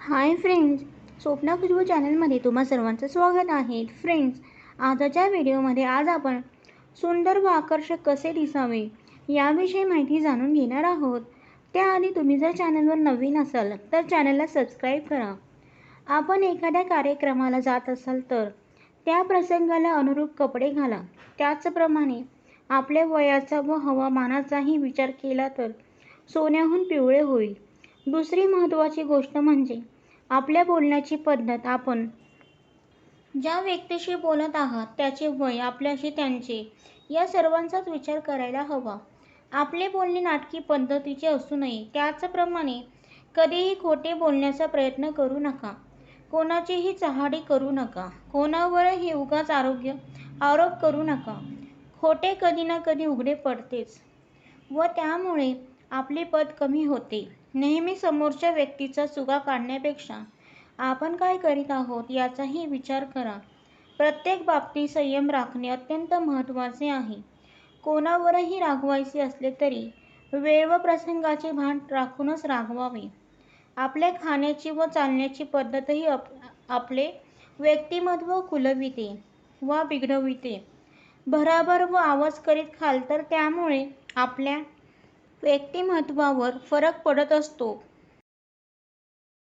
Hi friends Swapna Khushboo चॅनलमध्ये तुम्हा सर्वांचं स्वागत आहे. फ्रेंड्स आजच्या व्हिडिओमध्ये आज आपण सुंदर व आकर्षक कसे दिसावे याविषयी माहिती जाणून घेणार आहोत. त्याआधी तुम्ही जर चॅनलवर नवीन असाल तर चॅनलला सबस्क्राईब करा. आपण एखाद्या कार्यक्रमाला जात असाल तर त्या प्रसंगाला अनुरूप कपडे घाला. त्याचप्रमाणे आपल्या वयाचा व हवामानाचाही विचार केला तर सोन्याहून पिवळे होईल. दुसरी महत्त्वाची गोष्ट म्हणजे आपल्या बोलण्याची पद्धत आपण. ज्या व्यक्तीशी बोलत आहात त्याचे वय आपल्याशी त्यांचे या सर्वांचाच विचार करायला हवा. आपले बोलणे नाटकी पद्धतीचे असू नये. त्याचप्रमाणे कधीही खोटे बोलण्याचा प्रयत्न करू नका. कोणाचीही चहाडी करू नका. कोणावरही उगाच आरोग्य आरोप करू नका. खोटे कधी ना कधी उघडे पडतेच. व त्यामुळे आपले पद कमी होते. नेहमी समोरच्या व्यक्तीचा चुका काढण्यापेक्षा आपण काय करीत आहोत याचाही विचार करा. प्रत्येक बाबतीत संयम राखणे अत्यंत महत्त्वाचे आहे. कोणावरही रागवायचे असले तरी वेळ व प्रसंगाचे भान राखूनच रागवावे. आपल्या खाण्याची व चालण्याची पद्धतही आप आपले व्यक्तिमत्व खुलविते वा बिघडविते. भराभर व आवाज करीत खाल तर त्यामुळे आपल्या व्यक्तिमत्त्वावर फरक पडत असतो.